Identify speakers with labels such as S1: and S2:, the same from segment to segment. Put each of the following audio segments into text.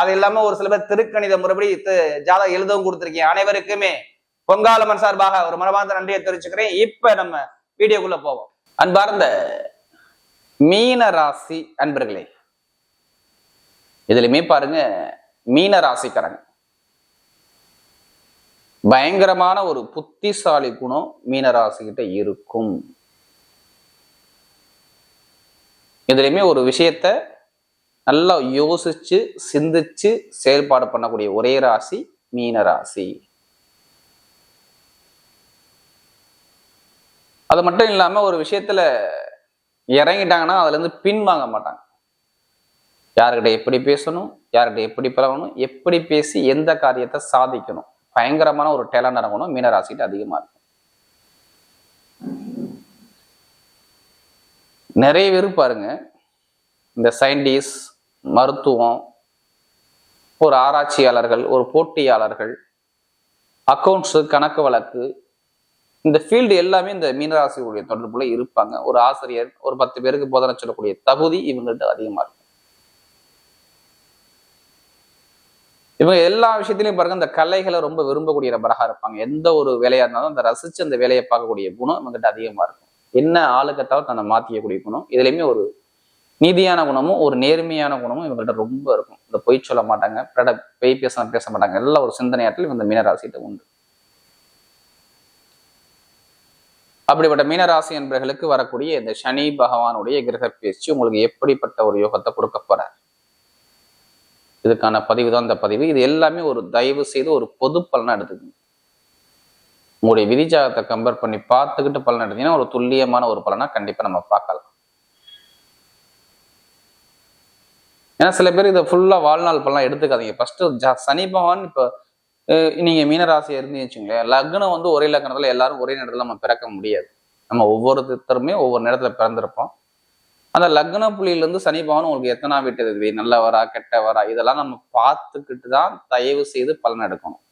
S1: அது இல்லாம ஒரு சில பேர் திருக்கணித முறைப்படி ஜாதகம் எழுதவும் கொடுத்துருக்கீங்க. அனைவருக்குமே பொங்காலமன் சார்பாக ஒரு மனமார்ந்த நன்றியை தெரிவிச்சுக்கிறேன். இப்ப நம்ம வீடியோக்குள்ள போவோம். அன்பார்ந்த மீன ராசி அன்பர்களே இதுலயுமே பாருங்க மீன ராசிக்காரங்க. பயங்கரமான ஒரு புத்திசாலி குணம் மீன ராசிக்கிட்ட இருக்கும். இதுலயுமே ஒரு விஷயத்த நல்லா யோசிச்சு சிந்திச்சு செயல்பாடு பண்ணக்கூடிய ஒரே ராசி மீன ராசி. அது மட்டும் இல்லாம ஒரு விஷயத்துல இறங்கிட்டாங்கன்னா அதுல இருந்து பின்வாங்க மாட்டாங்க. யாருக்கிட்ட எப்படி பேசணும் யார்கிட்ட எப்படி பழகணும் எப்படி பேசி எந்த காரியத்தை சாதிக்கணும். பயங்கரமான ஒரு டேலண்ட் இறங்கணும் மீனராசிட்டு அதிகமா இருக்கும். நிறைய பேர் பாருங்க இந்த சயின்டிஸ்ட் மருத்துவம் ஒரு ஆராய்ச்சியாளர்கள் ஒரு போட்டியாளர்கள் அக்கௌண்ட்ஸு கணக்கு வழக்கு இந்த ஃபீல்டு எல்லாமே இந்த மீனராசிகளுடைய தொடர்புல இருப்பாங்க. ஒரு ஆசிரியர் ஒரு பத்து பேருக்கு போதனை சொல்லக்கூடிய தகுதி இவங்கள்ட்ட அதிகமா இருக்கும். இவங்க எல்லா விஷயத்திலையும் பாருங்க இந்த கலைகளை ரொம்ப விரும்பக்கூடிய நபராக இருப்பாங்க. எந்த ஒரு வேலையா இருந்தாலும் அந்த ரசிச்சு அந்த வேலையை பார்க்கக்கூடிய குணம் இவங்ககிட்ட அதிகமா இருக்கும். என்ன ஆளுக்கத்தாவது தன்னை மாத்திக்கக்கூடிய குணம் இதுலயுமே ஒரு நீதியான குணமும் ஒரு நேர்மையான குணமும் இவங்கள்ட்ட ரொம்ப இருக்கும். இந்த பொய் சொல்ல மாட்டாங்க பிரட பொய் பேச பேச மாட்டாங்க. எல்லாம் ஒரு சிந்தனையாட்டிலும் இந்த மீனராசிட்ட உண்டு. அப்படிப்பட்ட மீனராசி என்பவர்களுக்கு வரக்கூடிய இந்த சனி பகவானுடைய கிரக பேச்சு உங்களுக்கு எப்படிப்பட்ட ஒரு யோகத்தை கொடுக்க போறார்? இதுக்கான பதிவு தான் இந்த பதிவு. இது எல்லாமே ஒரு தயவு செய்து ஒரு பொது பலனா எடுத்துக்கணும் உங்களுடைய விதிஜாகத்தை கம்பேர் பண்ணி பார்த்துக்கிட்டு பலன் எடுத்தீங்கன்னா ஒரு துல்லியமான ஒரு பலனா கண்டிப்பா நம்ம பார்க்கலாம். ஏன்னா சில பேர் இதை ஃபுல்லா வாழ்நாள் பலனா எடுத்துக்காதீங்க. ஃபர்ஸ்ட் சனி பகவான் இப்போ நீங்க மீனராசியா இருந்து வச்சுங்களேன் லக்னம் வந்து ஒரே லக்னத்தில் எல்லாரும் ஒரே நேரத்துல நம்ம பிறக்க முடியாது. நம்ம ஒவ்வொருத்தருமே ஒவ்வொரு நேரத்துல பிறந்திருப்போம். அந்த லக்ன புள்ளியிலேருந்து சனி பகவான் உங்களுக்கு எத்தனா வீட்டு நல்லவரா கெட்டவரா? இதெல்லாம் நம்ம பார்த்துக்கிட்டு தான் தயவு செய்து பலன் எடுக்கணும்.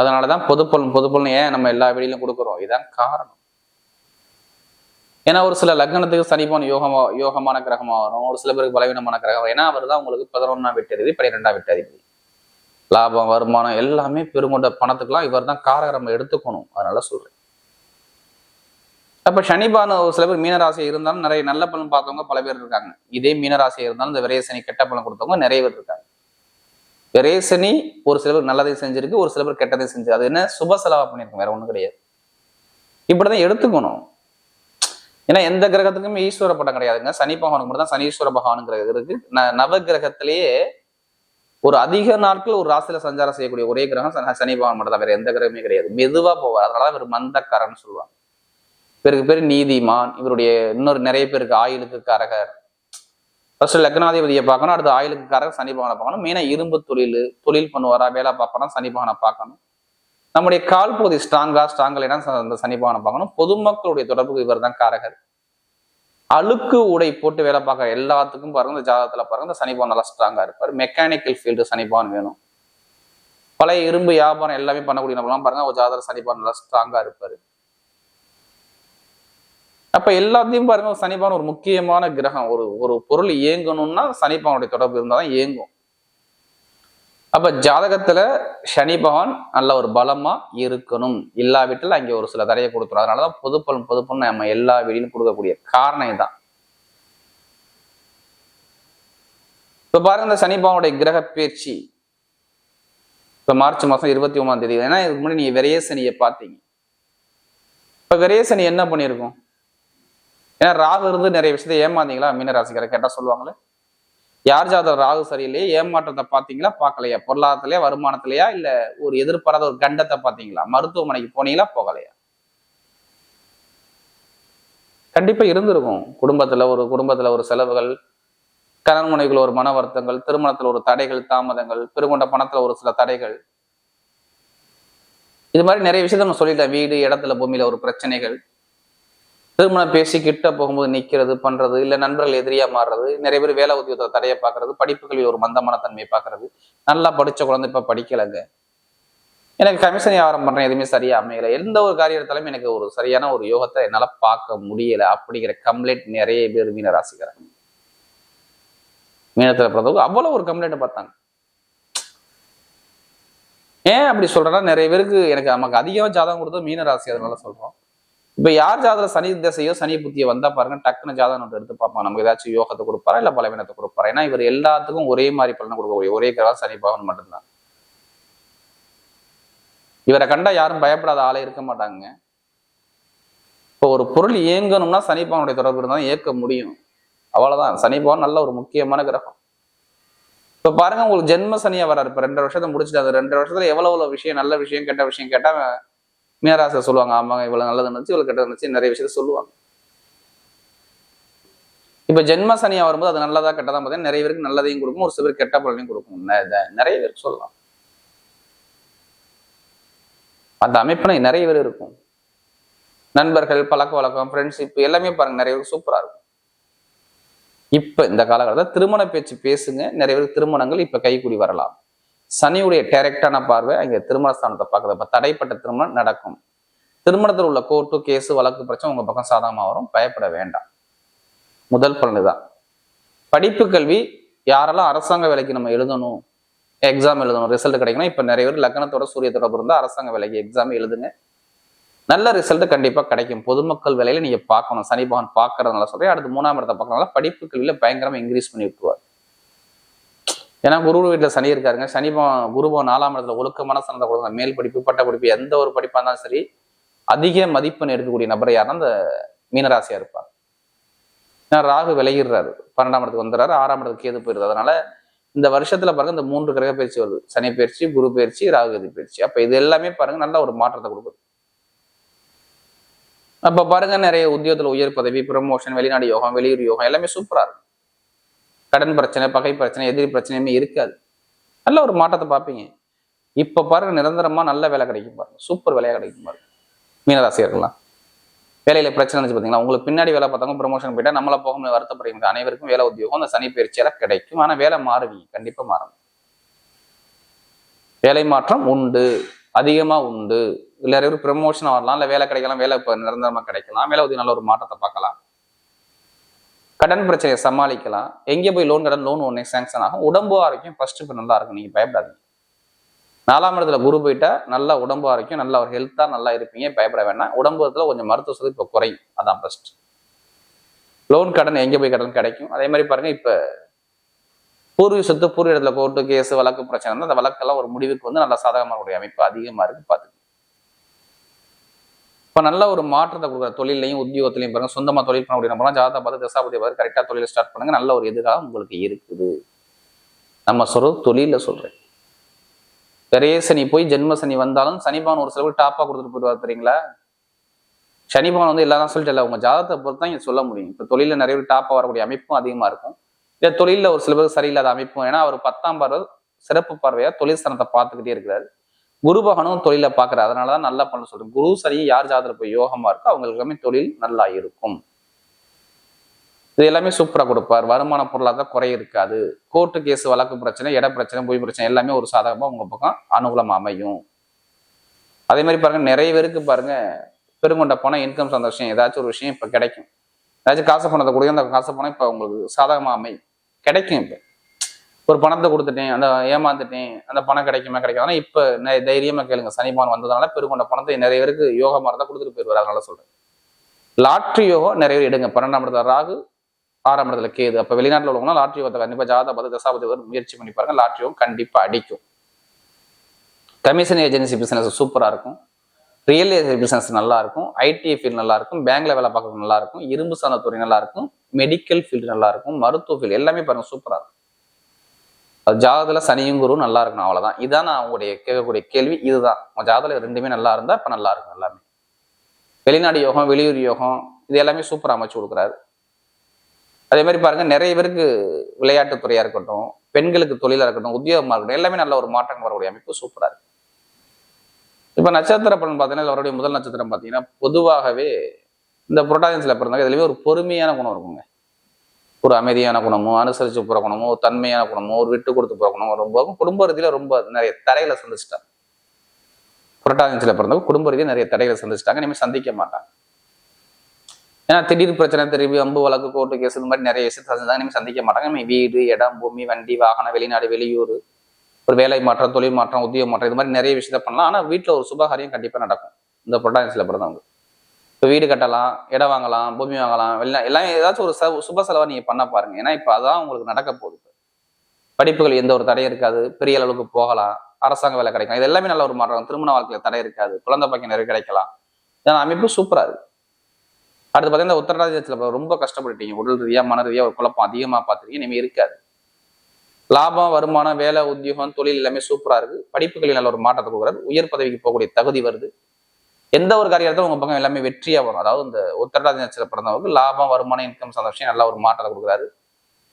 S1: அதனாலதான் தான் பொதுப்பலன் பொதுப்பலன் ஏன் நம்ம எல்லா வீடியிலும் கொடுக்குறோம்? இதுதான் காரணம். ஏன்னா ஒரு சில லக்னத்துக்கு சனிபான் யோகமா யோகமான கிரகமாக வரும். ஒரு சில பேருக்கு பலவீனமான கிரகம் ஏன்னா அவர் தான் உங்களுக்கு பதினொன்னாம் விட்டதிபதி பன்னிரெண்டாம் விட்டதிபதி லாபம் வருமானம் எல்லாமே பெருங்கொண்ட பணத்துக்கெல்லாம் இவர் தான் காரகரம் நம்ம எடுத்துக்கணும். அதனால சொல்றேன். அப்ப சனிபான ஒரு சில பேர் மீனராசி இருந்தாலும் நிறைய நல்ல பலன் பார்த்தவங்க பல பேர் இருக்காங்க. இதே மீனராசி இருந்தாலும் இந்த விரேசனி கெட்ட பலன் கொடுத்தவங்க நிறைய பேர் இருக்காங்க. விரேசனி ஒரு சில பேர் நல்லதை செஞ்சிருக்கு ஒரு சில பேர் கெட்டதை செஞ்சு அது என்ன? சுப செலவா பண்ணியிருக்கோம். வேற ஒன்றும் கிடையாது. இப்படிதான் எடுத்துக்கணும். ஏன்னா எந்த கிரகத்துக்குமே ஈஸ்வர பட்டம் கிடையாதுங்க. சனி பகவானுக்கு மட்டும் தான் சனீஸ்வர பகவானுங்கிற இருக்கு. நவ கிரகத்திலேயே ஒரு அதிக நாட்கள் ஒரு ராசியில சஞ்சாரம் செய்யக்கூடிய ஒரே கிரகம் சனி பகவான் மட்டும் தான் வேற எந்த கிரகமே கிடையாது. மெதுவா போவார். அதனால இவர் மந்தக்காரன்னு சொல்லுவாங்க. இவருக்கு பேர் நீதிமான். இவருடைய இன்னொரு நிறைய பேருக்கு ஆயுளுக்கு கரகர். ஃபர்ஸ்ட் லக்னாதிபதியை பார்க்கணும். அடுத்து ஆயுளுக்கு கரகர் சனி பகவானை பார்க்கணும். மெயினா இரும்பு தொழில் தொழில் பண்ணுவாரா வேலை பார்ப்பாரா சனி பகவானை பார்க்கணும். நம்முடைய கால் பகுதி ஸ்ட்ராங்கா ஸ்ட்ராங் இல்லைன்னா அந்த சனி பகவானை பார்க்கணும். பொதுமக்களுடைய தொடர்புக்கு இவர் தான் காரகர். அழுக்கு உடை போட்டு வேலை பார்க்க எல்லாத்துக்கும் பாருங்க இந்த ஜாதகத்துல பாருங்க இந்த சனிபவன் நல்லா ஸ்ட்ராங்கா இருப்பார். மெக்கானிக்கல் ஃபீல்டு சனிபவன் வேணும். பழைய இரும்பு வியாபாரம் எல்லாமே பண்ணக்கூடிய நம்மளாம் பாருங்க ஒரு ஜாதக சனிபான் நல்லா ஸ்ட்ராங்கா இருப்பார். அப்ப எல்லாத்தையும் பாருங்க சனிபான் ஒரு முக்கியமான கிரகம். ஒரு ஒரு பொருள் இயங்கணும்னா சனிபானுடைய தொடர்பு இருந்தால் தான் இயங்கும். அப்ப ஜாதகத்துல சனி பகவான் நல்ல ஒரு பலமா இருக்கணும். இல்லாவிட்டால் அங்கே ஒரு சில தடையை கொடுத்துரும். அதனாலதான் பொதுப்பலன் பொதுப்பலன் நம்ம எல்லா வீடியும் கொடுக்கக்கூடிய காரணம் இதுதான். இப்ப பாருங்க இந்த சனி பகவானுடைய கிரக பயிற்சி. இப்ப மார்ச் மாசம் இருபத்தி ஒன்பதாம் தேதி. ஏன்னா இதுக்கு முன்னாடி நீங்க விரைய சனியை பார்த்தீங்க. இப்ப விரைய சனி என்ன பண்ணியிருக்கும்? ஏன்னா ராகு இருந்து நிறைய விஷயத்தை ஏமாந்தீங்களா? மீனராசிக்கார கேட்டா சொல்லுவாங்களே. யார் ஜாதகம் ராகு சரியில்லையே ஏமாற்றத்தை பார்த்தீங்களா? பார்க்கலையா? பொருளாதாரத்திலயா வருமானத்திலையா இல்ல ஒரு எதிர்பாராத ஒரு கண்டத்தை பார்த்தீங்களா? மருத்துவமனைக்கு போனீங்களா? போகலையா? கண்டிப்பா இருந்திருக்கும். குடும்பத்துல ஒரு குடும்பத்துல ஒரு செலவுகள் கணவன் மனைவிகள் ஒரு மன வருத்தங்கள் திருமணத்துல ஒரு தடைகள் தாமதங்கள் பெருங்கொண்ட பணத்துல ஒரு சில தடைகள். இது மாதிரி நிறைய விஷயத்த நம்ம சொல்லிட்டேன். வீடு இடத்துல பூமியில ஒரு பிரச்சனைகள். திருமணம் பேசி கிட்ட போகும்போது நிக்கிறது பண்றது இல்ல நண்பர்கள் எதிரியா மாறுறது நிறைய பேர் வேலை உத்தியோகத்தை தடையை பார்க்கறது படிப்புகளில் ஒரு மந்தமான தன்மையை பாக்குறது நல்லா படிச்ச குழந்தை இப்ப படிக்கலைங்க. எனக்கு கமிஷன் வியாபாரம் பண்றேன் எதுவுமே சரியா அமையலை. எந்த ஒரு காரியம் எடுத்தாலும் எனக்கு ஒரு சரியான ஒரு யோகத்தை என்னால பார்க்க முடியல அப்படிங்கிற கம்ப்ளைண்ட் நிறைய பேர் மீன ராசிக்கிறாங்க மீனத்தில் பிறந்தவங்க அவ்வளவு ஒரு கம்ப்ளைண்ட் பார்த்தாங்க. ஏன் அப்படி சொல்கிறேன்னா நிறைய பேருக்கு எனக்கு நமக்கு அதிகமா ஜாதகம் கொடுத்தோம் மீன ராசி அதனால சொல்றோம். இப்ப யார் ஜாதகம் சனி திசையோ சனி புத்தியோ வந்தா பாருங்க டக்குன்னு ஜாதகம் நோட்டு எடுத்து பார்ப்பான் நமக்கு ஏதாச்சும் யோகத்தை கொடுப்பாரா இல்ல பலவீனத்தை கொடுப்பாரா? ஏன்னா இவர் எல்லாத்துக்கும் ஒரே மாதிரி பலனை கொடுக்கக்கூடிய ஒரே கிரகம் சனி பகவான் மட்டும்தான். இவரை கண்டா யாரும் பயப்படாத ஆளே இருக்க மாட்டாங்க இப்போ ஒரு பொருள் இயங்கணும்னா சனி பகவானுடைய தொடர்பு இருந்தால் இயக்க முடியும். அவ்வளவுதான். சனி பகவான் நல்ல ஒரு முக்கியமான கிரகம். இப்ப பாருங்க உங்களுக்கு ஜென்ம சனியாக வராரு இப்போ ரெண்டு வருஷத்தை முடிச்சுட்டு அந்த ரெண்டு வருஷத்துல எவ்வளவு எவ்வளவு விஷயம் நல்ல விஷயம் கெட்ட விஷயம் கேட்டா மீனராசியை சொல்லுவாங்க ஆமாங்க இவ்வளவு நல்லது இருந்துச்சு இவ்வளவு கெட்டது இருந்துச்சு நிறைய விஷயத்த சொல்லுவாங்க. இப்ப ஜென்ம சனியா வரும்போது அது நல்லதா கெட்டதா பார்த்தீங்கன்னா நிறைய பேருக்கு நல்லதையும் கொடுக்கும் ஒரு சில பேர் கெட்ட பலனையும் கொடுக்கும். நிறைய பேருக்கு சொல்லலாம். அந்த அமைப்புல நிறைய பேர் இருக்கும். நண்பர்கள் பழக்க வழக்கம் ஃப்ரெண்ட்ஷிப் எல்லாமே பாருங்க நிறைய பேருக்கு சூப்பரா இருக்கும். இப்ப இந்த காலகட்டத்தில் திருமண பேச்சு பேசுங்க நிறைய பேருக்கு திருமணங்கள் இப்ப கைக்கூடி வரலாம். சனியுடைய டைரக்டான பார்வை அங்கே திருமணஸ்தானத்தை பார்க்குறப்ப தடைப்பட்ட திருமணம் நடக்கும். திருமணத்தில் உள்ள கோர்ட்டு கேஸு வழக்கு பிரச்சனை உங்கள் பக்கம் சாதகமாக வரும். பயப்பட வேண்டாம். முதல் பலன் தான் படிப்பு கல்வி யாரெல்லாம் அரசாங்க வேலைக்கு நம்ம எழுதணும் எக்ஸாம் எழுதணும் ரிசல்ட் கிடைக்கணும் இப்போ நிறைய பேர் லக்னத்தோட சூரிய தொடர்பு இருந்தால் அரசாங்க வேலைக்கு எக்ஸாம் எழுதுங்க. நல்ல ரிசல்ட் கண்டிப்பாக கிடைக்கும். பொதுமக்கள் வேலையில நீங்க பார்க்கணும். சனி பகவான் பார்க்கறதுனால சொல்றேன். அடுத்து மூணாம் இடத்தை பார்க்கறதுனால படிப்பு கல்வியில் பயங்கரமாக இன்க்ரீஸ் பண்ணி விட்டுருவார். ஏன்னா குரு வீட்டில் சனி இருக்காருங்க. சனி பகவான் நாலாம் இடத்துல ஒழுக்கமான சனத்தை கொடுங்க. மேல் படிப்பு பட்ட படிப்பு எந்த ஒரு படிப்பாக இருந்தாலும் சரி அதிக மதிப்பெண் எடுக்கக்கூடிய நபர் யாருன்னா அந்த மீனராசியா இருப்பார். ஏன்னா ராகு விலகிடுறாரு. பன்னெண்டாம் இடத்துக்கு வந்துடுறாரு. ஆறாம் இடத்துக்கு கேது போயிடுது. அதனால இந்த வருஷத்துல பாருங்க இந்த மூன்று கிரக பயிற்சி வருது. சனி பயிற்சி குரு பயிற்சி ராகு கேது பயிற்சி. அப்ப இது எல்லாமே பாருங்க நல்ல ஒரு மாற்றத்தை கொடுக்குது. அப்ப பாருங்க நிறைய உத்தியோகத்துல உயர் பதவி ப்ரமோஷன் வெளிநாடு யோகம் வெளியூர் யோகம் எல்லாமே சூப்பரா இருக்கும் கடன் பிரச்சனை பகை பிரச்சனை எதிரி பிரச்சனையுமே இருக்காது. நல்ல ஒரு மாற்றத்தை பார்ப்பீங்க. இப்ப பாருங்க நிரந்தரமா நல்ல வேலை கிடைக்கும் பாருங்க. சூப்பர் வேலையா கிடைக்கும் பாருங்க. மீனராசியர்கள்லாம். வேலையில் பிரச்சனை இருந்துச்சு பாத்தீங்களா? உங்களுக்கு பின்னாடி வேலை பார்த்தவங்க ப்ரமோஷன் போயிட்டா நம்மள போக முடியாது வருத்தப்படுகிறது அனைவருக்கும் வேலை உத்தியோகம். அந்த சனி பயிற்சியால கிடைக்கும். ஆனா வேலை மாறுவீங்க. கண்டிப்பாக மாறும். வேலை மாற்றம் உண்டு. அதிகமா உண்டு. இல்லை நிறைய ப்ரமோஷன் வரலாம் இல்லை வேலை கிடைக்கலாம். வேலை இப்போ நிரந்தரமா கிடைக்கலாம். வேலை உதவி நல்ல ஒரு மாற்றத்தை பார்க்கலாம். கடன் பிரச்சனையை சமாளிக்கலாம். எங்கே போய் லோன் கடன் லோன் ஒன்னே சேங்ஷன் ஆகும். உடம்பு ஆரோக்கியம் ஃபர்ஸ்ட் இப்போ நல்லா இருக்கும். நீங்கள் பயப்படாதீங்க. நாலாம் இடத்துல குரு போயிட்டா நல்லா உடம்பு ஆரோக்கியம் நல்லா ஒரு ஹெல்த்தாக நல்லா இருப்பீங்க. பயப்பட வேண்டாம். இடத்துல கொஞ்சம் மருத்துவ வசதி இப்போ குறையும். அதான் ஃபர்ஸ்ட் லோன் கடன் எங்கே போய் கடன் கிடைக்கும்? அதே மாதிரி பாருங்க இப்போ பூர்வீக சொத்து பூர்வ இடத்துல கோர்ட்டு கேஸ் வழக்கு பிரச்சனை அந்த வழக்கெல்லாம் ஒரு முடிவுக்கு வந்து நல்ல சாதகமான அமைப்பு அதிகமாக இருக்குது பார்த்து இப்ப நல்ல ஒரு மாற்றத்தை கொடுக்குற தொழிலையும் உத்தியோகத்திலையும் பாருங்க சொந்தமா தொழில் பண்ணக்கூடிய நம்பலாம் ஜாதா பார்த்து தசாபதி பார்த்து கரெக்டா தொழில் ஸ்டார்ட் பண்ணுங்க. நல்ல ஒரு எதிர்காலம் உங்களுக்கு இருக்குது. நம்ம சொல்றது தொழில சொல்றேன். பெரிய சனி போய் ஜென்ம சனி வந்தாலும் சனிபான் ஒரு சிலவுக்கு டாப்பாக கொடுத்துட்டு போயிடுவார் தெரியுங்களா? சனிபான் வந்து எல்லாரும் சொல்லிட்டு உங்க ஜாதகத்தை பொறுத்து தான் சொல்ல முடியும். இப்போ தொழில நிறைய பேர் டாப்பா வரக்கூடிய அமைப்பும் அதிகமா இருக்கும். இல்லை தொழில ஒரு சில பேர் சரியில்லாத அமைப்பும் ஏன்னா அவர் பத்தாம் பார்வை சிறப்பு பார்வையா தொழில் ஸ்தானத்தை பார்த்துக்கிட்டே இருக்கிறாரு. குரு பகனும் தொழிலை அதனால தான் நல்லா பண்ண சொல்றேன் குரு சரி யார் ஜாதகத்துல போய் யோகமாக இருக்கோ அவங்களுக்கு எல்லாமே தொழில் நல்லா இருக்கும். இது எல்லாமே சூப்பராக கொடுப்பார். வருமான பொருளாதார குறை இருக்காது கோர்ட்டு கேஸ் வழக்கு பிரச்சனை இட பிரச்சனை பொய் பிரச்சனை எல்லாமே ஒரு சாதகமாக உங்கள் பக்கம் அனுகூலம் அமையும். அதே மாதிரி பாருங்கள் நிறைய பேருக்கு பாருங்கள் பெருங்கொண்ட பணம் இன்கம் சந்தோஷம் ஏதாச்சும் ஒரு விஷயம் இப்போ கிடைக்கும். ஏதாச்சும் காசு பணத்தை கொடுக்க அந்த காசு பணம் இப்போ உங்களுக்கு சாதகமாக அமையும். கிடைக்கும் இப்போ. ஒரு பணத்தை கொடுத்துட்டேன் அந்த ஏமாந்துட்டேன் அந்த பணம் கிடைக்குமா கிடைக்காது? ஆனால் இப்போ தைரியமாக தைரியமா கேளுங்க. சனிபான் வந்ததுனால பெருங்கொண்ட பணத்தை நிறைய பேருக்கு யோகா இருந்தா கொடுத்துட்டு போயிருவாரு. அதனால சொல்றேன். லாட்ரி யோகம் நிறைய பேர் எடுங்க. பன்னெண்டாம் இடத்துல ராகு ஆறாம் இடத்துல கேது. அப்போ வெளிநாட்டில் உள்ளவங்க லாட்ரி யோகத்தை கண்டிப்பாக ஜாதா பார்த்து தசாபதி முயற்சி பண்ணி பாருங்க. லாட்ரி யோகம் கண்டிப்பாக அடிக்கும். கமிஷன் ஏஜென்சி பிசினஸ் சூப்பராக இருக்கும். ரியல் எஸ்டேட் பிசினஸ் நல்லா இருக்கும். ஐடி ஃபீல்டு நல்லா இருக்கும். பேங்க்ல வேலை பார்க்கறது நல்லா இருக்கும். இரும்பு சார்ந்த துறை நல்லா இருக்கும். மெடிக்கல் ஃபீல்டு நல்லா இருக்கும். மருத்துவ ஃபீல்டு எல்லாமே பாருங்க சூப்பராக இருக்கும். ஜாதகத்தில் சனியும் குரு நல்லா இருக்கணும் அவ்வளோதான் இதான் நான் உங்களுடைய கேட்கக்கூடிய கேள்வி. இதுதான். உங்கள் ஜாதகத்தில் ரெண்டுமே நல்லா இருந்தால் இப்போ நல்லா இருக்கும் எல்லாமே. வெளிநாடு யோகம் வெளியூர் யோகம் இது எல்லாமே சூப்பராக அமைச்சு கொடுக்குறாரு. அதே மாதிரி பாருங்கள் நிறைய பேருக்கு விளையாட்டுத்துறையாக இருக்கட்டும் பெண்களுக்கு தொழிலாக இருக்கட்டும் உத்தியோகமாக இருக்கட்டும் எல்லாமே நல்ல ஒரு மாற்றம் வரக்கூடிய அமைப்பு சூப்பராக இருக்கு. இப்போ நட்சத்திர பலன் பார்த்தீங்கன்னா அவருடைய முதல் நட்சத்திரம் பார்த்தீங்கன்னா பொதுவாகவே இந்த புரோட்டாஜன்ஸ்ல பிறந்தாங்க இதுலேயுமே ஒரு பொறுமையான குணம் இருக்குங்க. ஒரு அமைதியான குணமோ அனுசரிச்சு போற குணமோ ஒரு தன்மையான குணமோ ஒரு விட்டு கொடுத்து போற குணமோ ரொம்ப குடும்ப ரீதியில ரொம்ப நிறைய தடைகளை சந்திச்சிட்டாங்க. புரட்டாஜன்ஸ்ல பிறந்தவங்க குடும்ப ரீதியாக நிறைய தடைகளை சந்திச்சிட்டாங்க. இனிமேல் சந்திக்க மாட்டாங்க. ஏன்னா திடீர் பிரச்சனை தெரிவி அம்பு வழக்கு கோர்ட்டு கேஸ் இந்த மாதிரி நிறைய விஷயத்தை சந்திச்சாங்க இனிமேல் சந்திக்க மாட்டாங்க. இனிமேல் வீடு இடம் பூமி வண்டி வாகனம் வெளிநாடு வெளியூர் ஒரு வேலை மாற்றம் தொழில் மாற்றம் உத்தியோக மாற்றம் இது மாதிரி நிறைய விஷயத்த பண்ணலாம். ஆனா வீட்டில் ஒரு சுபகாரியம் கண்டிப்பா நடக்கும். இந்த புரட்டாசியில பிறந்தவங்க. இப்போ வீடு கட்டலாம் இடம் வாங்கலாம் பூமி வாங்கலாம் வெளிநா எல்லாமே ஏதாச்சும் ஒரு சுப செலவாக நீங்க பண்ண பாருங்க. ஏன்னா இப்போ அதான் உங்களுக்கு நடக்க போகுது. படிப்புகள் எந்த ஒரு தடையும் இருக்காது. பெரிய அளவுக்கு போகலாம். அரசாங்க வேலை கிடைக்கும் இது எல்லாமே நல்ல ஒரு மாற்றம். திருமண வாழ்க்கையில தடை இருக்காது. குழந்தை பாக்கியம் நிறைய கிடைக்கலாம். ஏன்னா அமைப்பு சூப்பரா இருக்கு அடுத்து பார்த்தீங்கன்னா உத்தரராஜ்யத்தில் ரொம்ப கஷ்டப்பட்டுட்டீங்க. உடல் ரீதியா மன ரீதியாக ஒரு குழப்பம் அதிகமா பார்த்துருக்கீங்க இனிமே இருக்காது. லாபம் வருமானம் வேலை உத்தியோகம் தொழில் எல்லாமே சூப்பரா இருக்கு. படிப்புகளில் நல்ல ஒரு மாற்றத்தை கொடுக்குறாரு. உயர் பதவிக்கு போகக்கூடிய தகுதி வருது. எந்த ஒரு காரியத்தில் உங்க பக்கம் எல்லாமே வெற்றியா வரும்? அதாவது இந்த உத்தரராஜ நட்சத்திர பிறந்தவங்களுக்கு லாபம் வருமானம் இன்கம் சந்தோஷம் நல்லா ஒரு மாற்றத்தை கொடுக்குறாரு.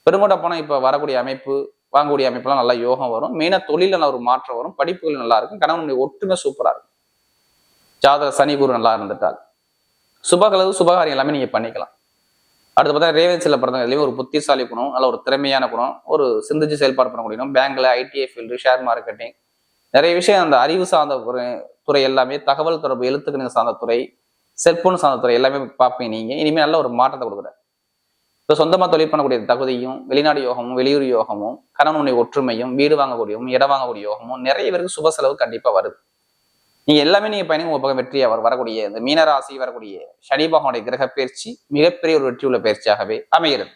S1: பெருங்கோட்டை போனால் இப்போ வரக்கூடிய அமைப்பு வாங்கக்கூடிய அமைப்புலாம் நல்லா யோகம் வரும். மெயினாக தொழிலில் நல்ல ஒரு மாற்றம் வரும். படிப்புகள் நல்லா இருக்கும். கணவனுடைய ஒற்றுமை சூப்பராக இருக்கும். ஜாதக சனி குரு நல்லா இருந்துட்டால். சுபகலவு சுபகாரியம் எல்லாமே நீங்கள் பண்ணிக்கலாம். அடுத்து பார்த்தா ரேவன்சியில் பிறந்தவங்க இதுலயும் ஒரு புத்திசாலி குணம் நல்ல ஒரு திறமையான குணம் ஒரு சிந்திச்சு செயல்பாடு பண்ணக்கூடிய குணம். பேங்க்ல ஐடிஐ ஃபீல்டு ஷேர் மார்க்கெட்டிங் நிறைய விஷயம் அந்த அறிவு சார்ந்த துறை எல்லாமே தகவல் தொடர்பு எழுத்துக்கணித சார்ந்த துறை செல்போன் சார்ந்த துறை எல்லாமே பார்ப்பீங்க நீங்கள் இனிமேல் நல்ல ஒரு மாற்றத்தை கொடுக்குறேன் இப்போ சொந்தமாக தொழில் பண்ணக்கூடிய தகுதியும் வெளிநாடு யோகமும் வெளியூர் யோகமும் கணவனுடைய ஒற்றுமையும் வீடு வாங்கக்கூடியவும் இடம் வாங்கக்கூடிய யோகமும் நிறைய பேருக்கு சுப செலவு கண்டிப்பாக வருது. நீங்கள் எல்லாமே நீங்கள் பயணிங்க உங்கள் பக்கம் வெற்றியாக வரக்கூடிய இந்த மீனராசி வரக்கூடிய சனி பகவானுடைய கிரக பயிற்சி மிகப்பெரிய ஒரு வெற்றியுள்ள பயிற்சியாகவே அமைகிறது.